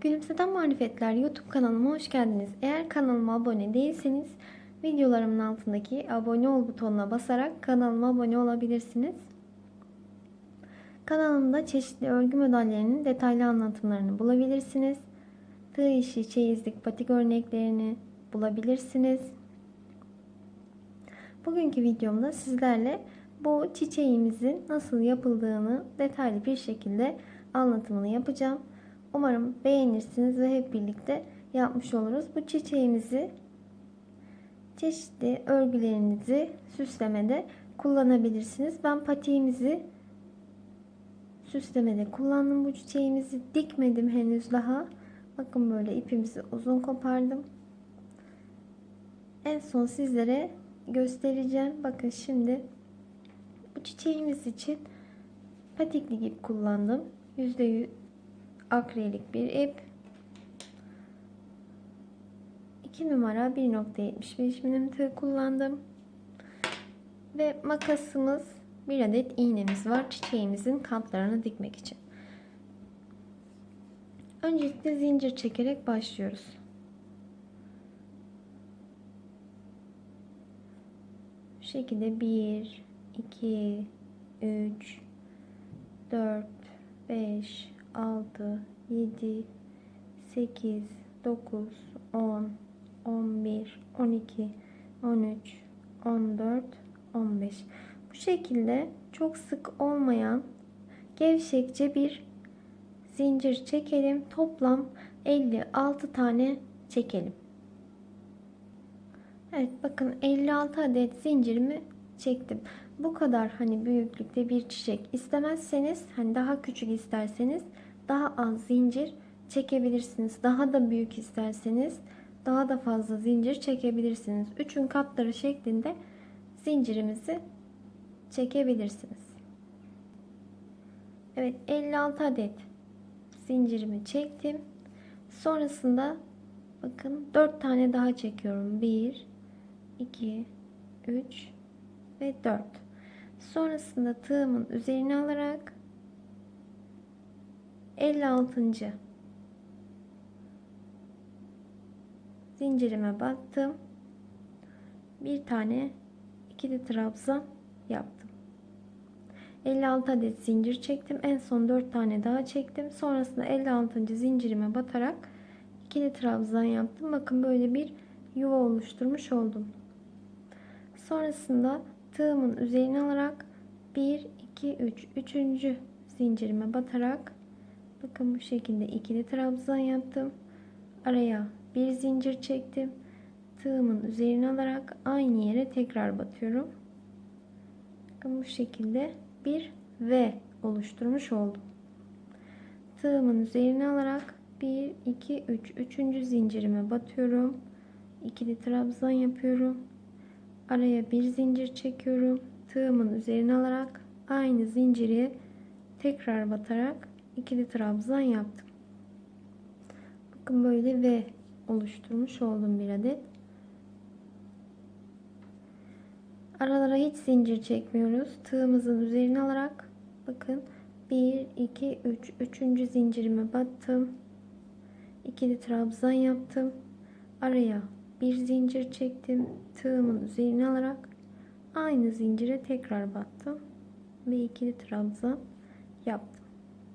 Gülümseten Marifetler YouTube kanalıma hoş geldiniz. Eğer kanalıma abone değilseniz videolarımın altındaki abone ol butonuna basarak kanalıma abone olabilirsiniz. Kanalımda çeşitli örgü modellerinin detaylı anlatımlarını bulabilirsiniz. Tığ işi, çeyizlik, patik örneklerini bulabilirsiniz. Bugünkü videomda sizlerle bu çiçeğimizin nasıl yapıldığını detaylı bir şekilde anlatımını yapacağım. Umarım beğenirsiniz ve hep birlikte yapmış oluruz. Bu çiçeğimizi çeşitli örgülerinizi süslemede kullanabilirsiniz. Ben patiğimizi süslemede kullandım. Bu çiçeğimizi dikmedim henüz daha. Bakın böyle ipimizi uzun kopardım. En son sizlere göstereceğim. Bakın şimdi bu çiçeğimiz için patikli ip kullandım. %100 akrilik bir ip. 2 numara 1.75 milim tığ kullandım. Ve makasımız bir adet iğnemiz var çiçeğimizin katlarını dikmek için. Öncelikle zincir çekerek başlıyoruz. Bu şekilde 1 2 3 4 5 6 7 8 9 10 11 12 13 14 15 bu şekilde çok sık olmayan gevşekçe bir zincir çekelim. Toplam 56 tane çekelim. Evet bakın 56 adet zincirimi çektim bu kadar hani büyüklükte bir çiçek istemezseniz hani daha küçük isterseniz daha az zincir çekebilirsiniz. Daha da büyük isterseniz daha da fazla zincir çekebilirsiniz. Üçün katları şeklinde zincirimizi çekebilirsiniz. Evet 56 adet zincirimi çektim. Sonrasında bakın 4 tane daha çekiyorum. 1 2 3 ve 4. Sonrasında tığımın üzerine alarak 56. zincirime battım. Bir tane ikili trabzan yaptım. 56 adet zincir çektim. En son 4 tane daha çektim. Sonrasında 56. zincirime batarak ikili trabzan yaptım. Bakın böyle bir yuva oluşturmuş oldum. Sonrasında tığımın üzerine alarak 1 2 3 3. zincirime batarak bakın bu şekilde ikili trabzan yaptım. Araya bir zincir çektim. Tığımın üzerine alarak aynı yere tekrar batıyorum. Bakın bu şekilde bir V oluşturmuş oldum. Tığımın üzerine alarak 1 2 3 3. zincirime batıyorum. İkili trabzan yapıyorum. Araya bir zincir çekiyorum. Tığımın üzerine alarak aynı zinciri tekrar batarak ikili trabzan yaptım. Bakın böyle V oluşturmuş oldum bir adet. Aralara hiç zincir çekmiyoruz. Tığımızın üzerine alarak bakın 1 2 3 3. zincirime battım. İkili trabzan yaptım. Araya bir zincir çektim. Tığımın üzerine alarak aynı zincire tekrar battım ve ikili trabzan yaptım.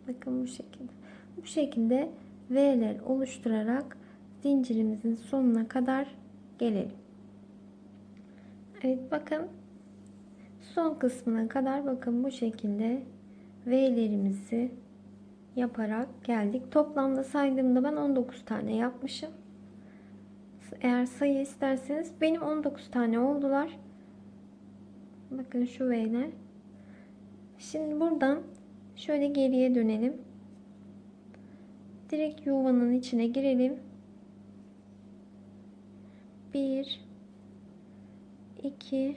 Bakın bu şekilde. Bu şekilde V'ler oluşturarak zincirimizin sonuna kadar gelelim. Evet bakın son kısmına kadar bakın bu şekilde V'lerimizi yaparak geldik. Toplamda saydığımda ben 19 tane yapmışım. Eğer sayı isterseniz benim 19 tane oldular. Bakın şu V'ler. Şimdi buradan şöyle geriye dönelim. Direkt yuvanın içine girelim. 1 2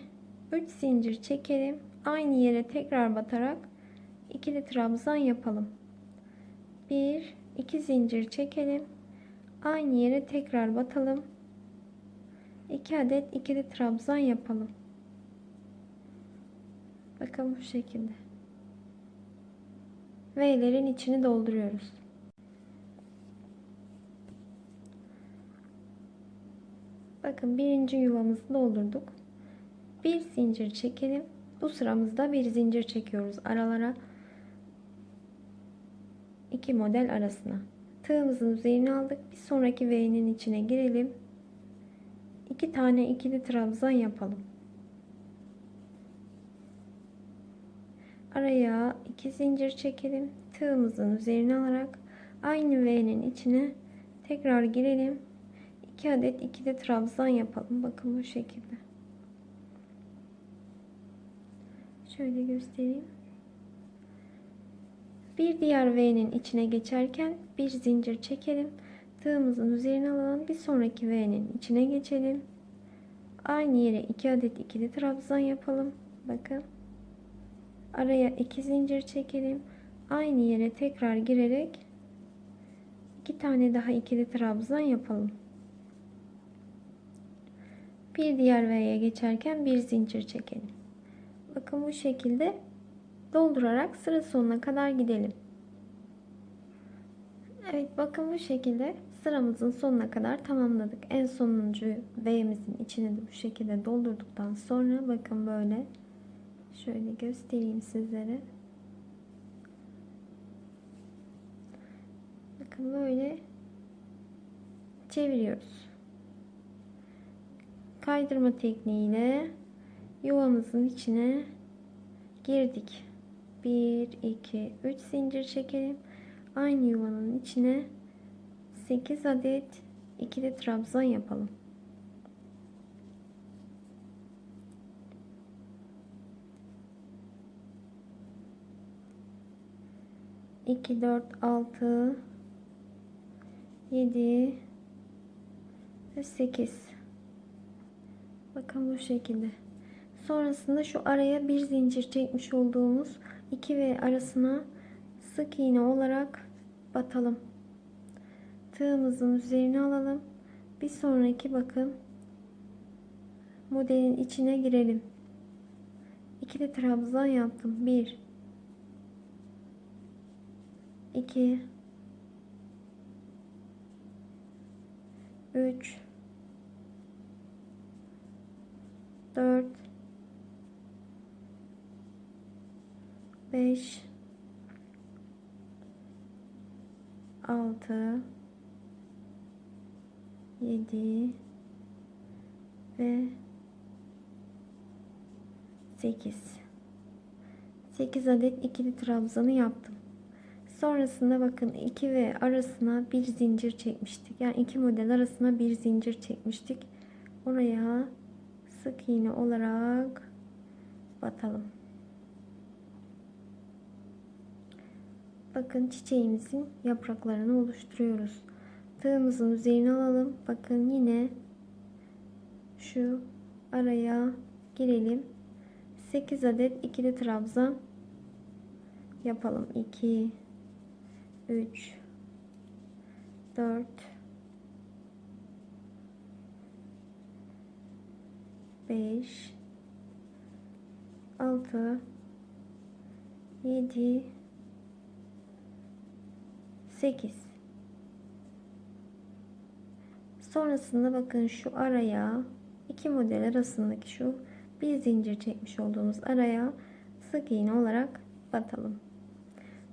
3 zincir çekelim. Aynı yere tekrar batarak ikili trabzan yapalım. 1 2 zincir çekelim. Aynı yere tekrar batalım. 2 adet ikili trabzan yapalım. Bakın bu şekilde. Ve ilerin içini dolduruyoruz. Bakın birinci yuvamızı doldurduk. Bir zincir çekelim. Bu sıramızda bir zincir çekiyoruz aralara. iki model arasına. Tığımızın üzerine aldık. Bir sonraki V'nin içine girelim. İki tane ikili trabzan yapalım. Araya iki zincir çekelim. Tığımızın üzerine alarak aynı V'nin içine tekrar girelim. 2 adet ikili trabzan yapalım. Bakın bu şekilde. Şöyle göstereyim. Bir diğer V'nin içine geçerken bir zincir çekelim. Tığımızın üzerine alalım. Bir sonraki V'nin içine geçelim. Aynı yere 2 adet ikili trabzan yapalım. Bakın. Araya 2 zincir çekelim. Aynı yere tekrar girerek 2 tane daha ikili trabzan yapalım. Bir diğer V'ye geçerken bir zincir çekelim. Bakın bu şekilde doldurarak sıra sonuna kadar gidelim. Evet bakın bu şekilde sıramızın sonuna kadar tamamladık. En sonuncu V'mizin içine de bu şekilde doldurduktan sonra bakın böyle şöyle göstereyim sizlere. Bakın böyle çeviriyoruz. Kaydırma tekniğiyle yuvamızın içine girdik. 1 2 3 zincir çekelim. Aynı yuvanın içine 8 adet ikili trabzan yapalım. İki, dört, altı, yedi ve sekiz. Bakın bu şekilde. Sonrasında şu araya bir zincir çekmiş olduğumuz iki ve arasına sık iğne olarak batalım. Tığımızın üzerine alalım. Bir sonraki bakın modelin içine girelim. İkili trabzan yaptım. 1 2 3 4 5 6 7 ve 8 8 adet ikili trabzanı yaptım. Sonrasında bakın 2 ve arasına bir zincir çekmiştik. Yani iki model arasına bir zincir çekmiştik. Oraya sık iğne olarak batalım. Bakın çiçeğimizin yapraklarını oluşturuyoruz. Tığımızın üzerine alalım. Bakın yine şu araya girelim. 8 adet ikili trabzan yapalım. 2 3 4 5 6 7 8 sonrasında bakın şu araya iki model arasındaki şu bir zincir çekmiş olduğumuz araya sık iğne olarak batalım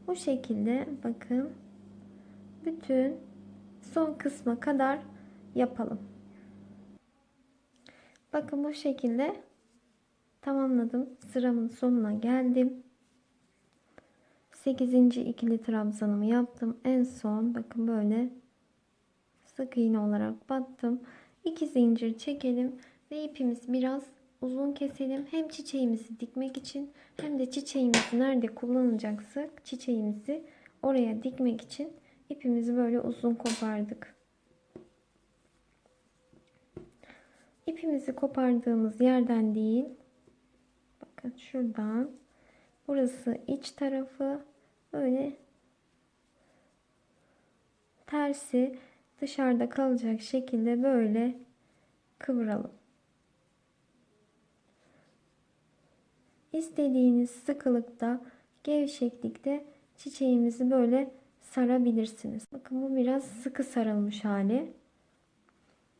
bu şekilde bakın bütün son kısma kadar yapalım bakın bu şekilde tamamladım sıramın sonuna geldim 8. ikili trabzanımı yaptım. En son bakın böyle sık iğne olarak battım. 2 zincir çekelim ve ipimizi biraz uzun keselim. Hem çiçeğimizi dikmek için hem de çiçeğimizi nerede kullanacaksak çiçeğimizi oraya dikmek için ipimizi böyle uzun kopardık. İpimizi kopardığımız yerden değil bakın şuradan burası iç tarafı böyle tersi dışarıda kalacak şekilde böyle kıvıralım. İstediğiniz sıkılıkta, gevşeklikte çiçeğimizi böyle sarabilirsiniz. Bakın bu biraz sıkı sarılmış hali.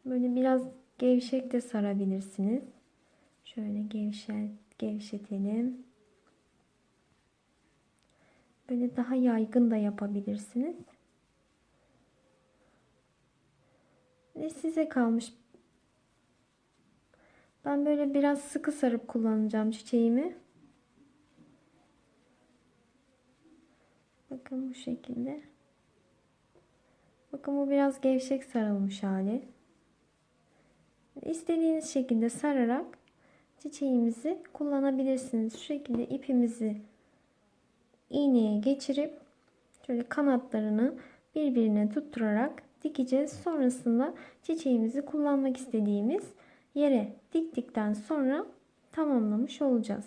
Böyle biraz gevşek de sarabilirsiniz. Şöyle gevşet, gevşetelim. Böyle daha yaygın da yapabilirsiniz. Ve size kalmış. Ben böyle biraz sıkı sarıp kullanacağım çiçeğimi. Bakın bu şekilde. Bakın bu biraz gevşek sarılmış hali. İstediğiniz şekilde sararak çiçeğimizi kullanabilirsiniz. Şu şekilde ipimizi iğneye geçirip şöyle kanatlarını birbirine tutturarak dikeceğiz. Sonrasında çiçeğimizi kullanmak istediğimiz yere diktikten sonra tamamlamış olacağız.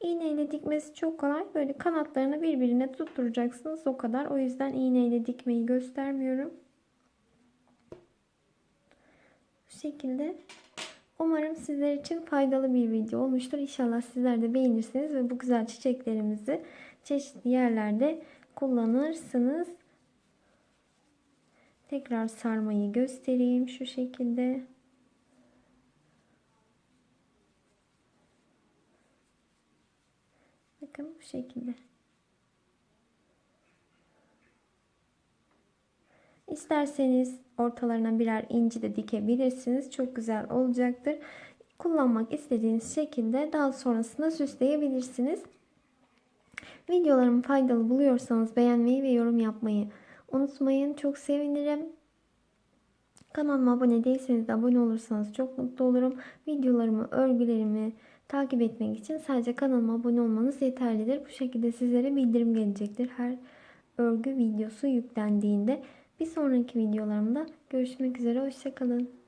İğneyle dikmesi çok kolay. Böyle kanatlarını birbirine tutturacaksınız. O kadar. O yüzden iğneyle dikmeyi göstermiyorum. Bu şekilde Umarım sizler için faydalı bir video olmuştur. İnşallah sizler de beğenirsiniz ve bu güzel çiçeklerimizi çeşitli yerlerde kullanırsınız. Tekrar sarmayı göstereyim şu şekilde. Bakın bu şekilde. İsterseniz ortalarına birer inci de dikebilirsiniz. Çok güzel olacaktır. Kullanmak istediğiniz şekilde daha sonrasında süsleyebilirsiniz. Videolarımı faydalı buluyorsanız beğenmeyi ve yorum yapmayı unutmayın. Çok sevinirim. Kanalıma abone değilseniz de abone olursanız çok mutlu olurum. Videolarımı, örgülerimi takip etmek için sadece kanalıma abone olmanız yeterlidir. Bu şekilde sizlere bildirim gelecektir. Her örgü videosu yüklendiğinde bir sonraki videolarımda görüşmek üzere. Hoşçakalın.